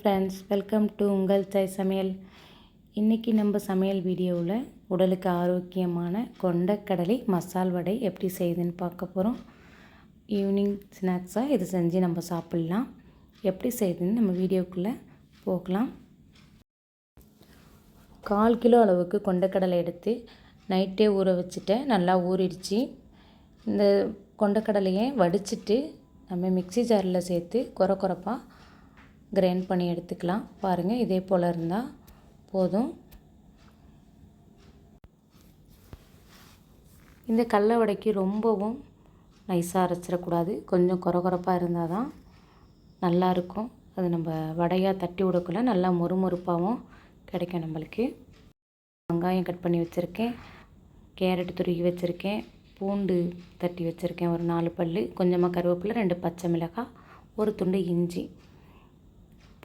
Friends welcome to உங்கள் சை சமையல். இன்றைக்கி நம்ம சமையல் வீடியோவில் உடலுக்கு ஆரோக்கியமான கொண்டக்கடலை மசால் வடை எப்படி செய்யுதுன்னு பார்க்க போகிறோம் ஈவினிங் ஸ்நாக்ஸாக இது செஞ்சு நம்ம சாப்பிட்லாம். எப்படி செய்யுதுன்னு நம்ம வீடியோக்குள்ளே போகலாம். கால் கிலோ அளவுக்கு கொண்டக்கடலை எடுத்து நைட்டே ஊற வச்சுட்டேன் நல்லா ஊறிடுச்சு. இந்த கொண்டக்கடலையை வடிச்சிட்டு நம்ம மிக்ஸி ஜாரில் சேர்த்து குறை குறைப்பாக கிரைண்ட் பண்ணி எடுத்துக்கலாம். பாருங்கள் இதே போல் இருந்தால் போதும். இந்த கடல வடைக்கு ரொம்பவும் நைஸாக அரைச்சிடக்கூடாது. கொஞ்சம் குறகுறப்பாக இருந்தால் தான் நல்லாயிருக்கும். அது நம்ம வடையாக தட்டி விடக்குள்ள நல்லா மொறுமொறுப்பாகவும் கிடைக்கும் நம்மளுக்கு. வெங்காயம் கட் பண்ணி வச்சுருக்கேன். கேரட் துருகி வச்சுருக்கேன். பூண்டு தட்டி வச்சுருக்கேன். ஒரு நாலு பல் கொஞ்சமாக கருவேப்பிலை ரெண்டு பச்சை மிளகாய் ஒரு துண்டு இஞ்சி.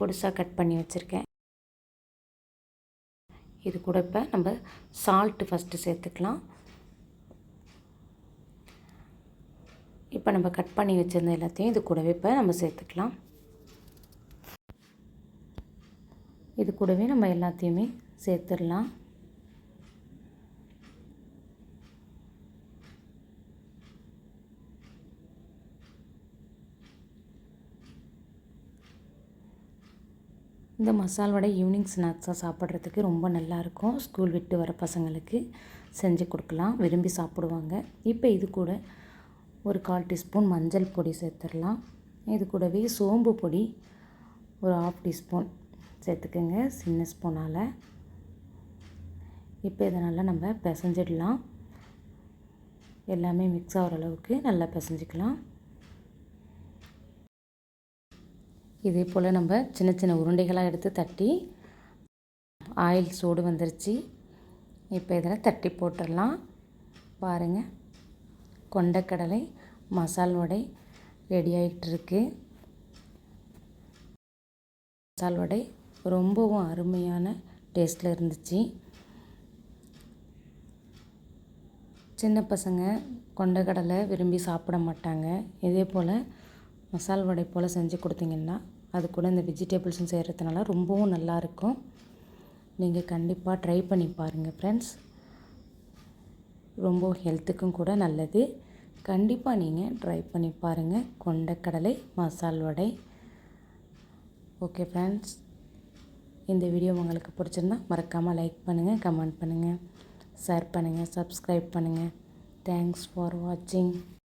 பொடிசாக கட் பண்ணி வச்சுருக்கேன். இது கூட இப்போ நம்ம சால்ட்டு ஃபஸ்ட்டு சேர்த்துக்கலாம். இப்போ நம்ம கட் பண்ணி வச்சுருந்த எல்லாத்தையும் இது கூடவே இப்போ நம்ம சேர்த்துக்கலாம். இது கூடவே நம்ம எல்லாத்தையுமே சேர்த்துடலாம். இந்த மசால் வடை ஈவினிங் ஸ்நாக்ஸாக சாப்பிட்றதுக்கு ரொம்ப நல்லாயிருக்கும். ஸ்கூல் விட்டு வர பசங்களுக்கு செஞ்சு கொடுக்கலாம். விரும்பி சாப்பிடுவாங்க. இப்போ இது கூட ஒரு கால் டீஸ்பூன் மஞ்சள் பொடி சேர்த்துடலாம். இது கூடவே சோம்பு பொடி ஒரு ஆஃப் டீஸ்பூன் சேர்த்துக்கோங்க சின்ன ஸ்பூனால். இப்போ இதனால் நம்ம பிசைஞ்சிடலாம். எல்லாமே மிக்ஸ் ஆகிற அளவுக்கு நல்லா பிசைஞ்சிக்கலாம். இதே போல் நம்ம சின்ன சின்ன உருண்டைகளாக எடுத்து தட்டி ஆயில் சூடு வந்துருச்சு. இப்போ இதில் தட்டி போட்டுடலாம். பாருங்கள் கொண்டக்கடலை மசால் வடை ரெடி ஆகிட்டுருக்கு மசால் வடை ரொம்பவும் அருமையான டேஸ்ட்டில் இருந்துச்சு. சின்ன பசங்க கொண்டக்கடலை விரும்பி சாப்பிட மாட்டாங்க. இதே போல் மசால் வடை போல் செஞ்சு கொடுத்தீங்கன்னா அது கூட இந்த வெஜிடபிள்ஸும் செய்கிறதுனால ரொம்பவும் நல்லாயிருக்கும் நீங்கள் கண்டிப்பாக ட்ரை பண்ணி பாருங்கள் ஃப்ரெண்ட்ஸ் ரொம்ப ஹெல்த்துக்கும் கூட நல்லது. கண்டிப்பாக நீங்கள் ட்ரை பண்ணி பாருங்கள் கொண்டக்கடலை மசால் வடை. ஓகே ஃப்ரெண்ட்ஸ் இந்த வீடியோ உங்களுக்கு பிடிச்சிருந்தா மறக்காமல் லைக் பண்ணுங்கள் கமெண்ட் பண்ணுங்கள் ஷேர் பண்ணுங்கள் சப்ஸ்கிரைப் பண்ணுங்கள் தேங்க்ஸ் ஃபார் வாட்சிங்